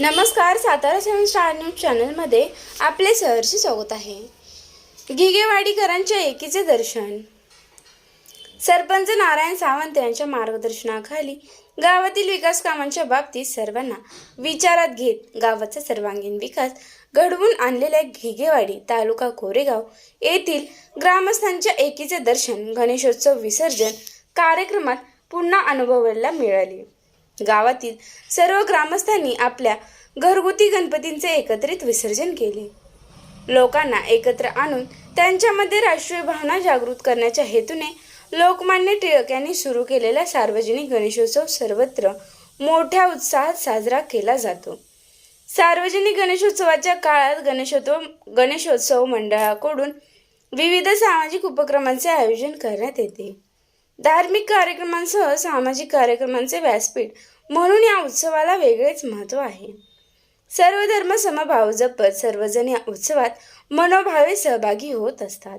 नमस्कार सातारा सेवन star news चॅनलमध्ये आपले सहर्ष स्वागत आहे. गिगेवाडीकरांच्या एकीचे दर्शन. सरपंच नारायण सावंत यांच्या मार्गदर्शनाखाली गावातील विकास कामांच्या बाबतीत सर्वांना विचारात घेत गावाचा सर्वांगीण विकास घडवून आणलेल्या घिगेवाडी तालुका कोरेगाव येथील ग्रामस्थांच्या एकीचे दर्शन गणेशोत्सव विसर्जन कार्यक्रमात पुन्हा अनुभवायला मिळाले. गावातील सर्व ग्रामस्थांनी आपल्या घरगुती गणपतींचे एकत्रित विसर्जन केले. लोकांना एकत्र आणून त्यांच्यामध्ये राष्ट्रीय भावना जागृत करण्याच्या हेतूने लोकमान्य टिळक यांनी सुरू केलेला सार्वजनिक गणेशोत्सव सर्वत्र मोठ्या उत्साहात साजरा केला जातो. सार्वजनिक गणेशोत्सवाच्या काळात गणेशोत्सव गणेशोत्सव मंडळाकडून विविध सामाजिक उपक्रमांचे आयोजन करण्यात येते. धार्मिक कार्यक्रमांसह सामाजिक कार्यक्रमांचे व्यासपीठ म्हणून या उत्सवाला वेगळेच महत्त्व आहे. सर्व धर्म समभाव जपत सर्वजण या उत्सवात मनोभावे सहभागी होत असतात.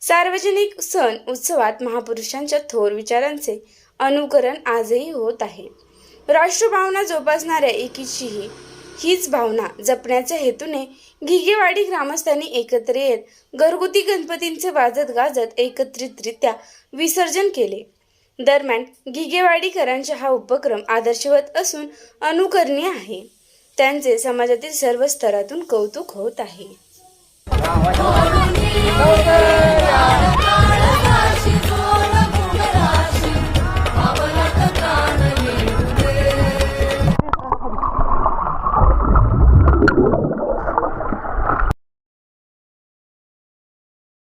सार्वजनिक सण उत्सवात महापुरुषांच्या थोर विचारांचे अनुकरण आजही होत आहे. राष्ट्रभावना जोपासणाऱ्या एकीचीही हीच भावना जपण्याच्या हेतूने घिगेवाडी ग्रामस्थांनी एकत्र येत घरगुती गणपतींचे वाजत गाजत एकत्रितरित्या विसर्जन केले. दरम्यान घिगेवाडीकरांचा हा उपक्रम आदर्शवत असून अनुकरणीय आहे. त्यांचे समाजातील सर्व स्तरातून कौतुक होत आहे.